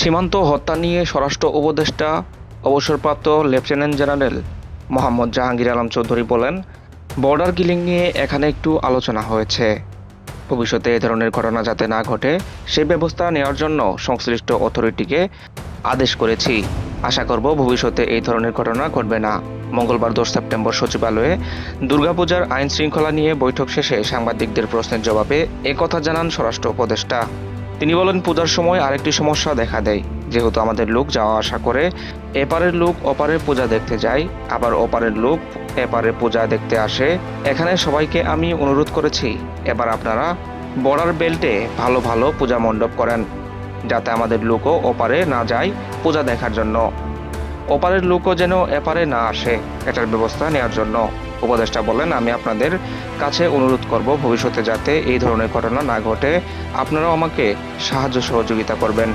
সীমান্ত হত্যা নিয়ে স্বরাষ্ট্র উপদেষ্টা, অবসরপ্রাপ্ত লেফটেন্যান্ট জেনারেল মোহাম্মদ জাহাঙ্গীর আলম চৌধুরী বলেন, বর্ডার কিলিং নিয়ে এখানে একটু আলোচনা হয়েছে। ভবিষ্যতে এ ধরনের ঘটনা যাতে না ঘটে সেই ব্যবস্থা নেওয়ার জন্য সংশ্লিষ্ট অথরিটিকে আদেশ করেছি। আশা করব ভবিষ্যতে এই ধরনের ঘটনা ঘটবে না। মঙ্গলবার দশ সেপ্টেম্বর সচিবালয়ে দুর্গাপূজার আইন শৃঙ্খলা নিয়ে বৈঠক শেষে সাংবাদিকদের প্রশ্নের জবাবে একথা জানান স্বরাষ্ট্র উপদেষ্টা। তিনি বলেন, পূজার সময় আরেকটি সমস্যা দেখা দেয়। যেহেতু আমাদের লোক যাওয়া আসা করে, এপারের লোক ওপারের পূজা দেখতে যায়, আবার ওপারের লোক এপারে পূজা দেখতে আসে। এখানে সবাইকে আমি অনুরোধ করেছি, এবার আপনারা বর্ডার বেল্টে ভালো ভালো পূজা মণ্ডপ করেন, যাতে আমাদের লোকও ওপারে না যায় পূজা দেখার জন্য। ওপারের লোকও যেন এপারে না আসে, এটার ব্যবস্থা নেওয়ার জন্য। উপদেষ্টা বলেন, আমি আপনাদের কাছে অনুরোধ করব ভবিষ্যতে যাতে এই ধরনের ঘটনা না ঘটে। আপনারাও আমাকে সাহায্য সহযোগিতা করবেন।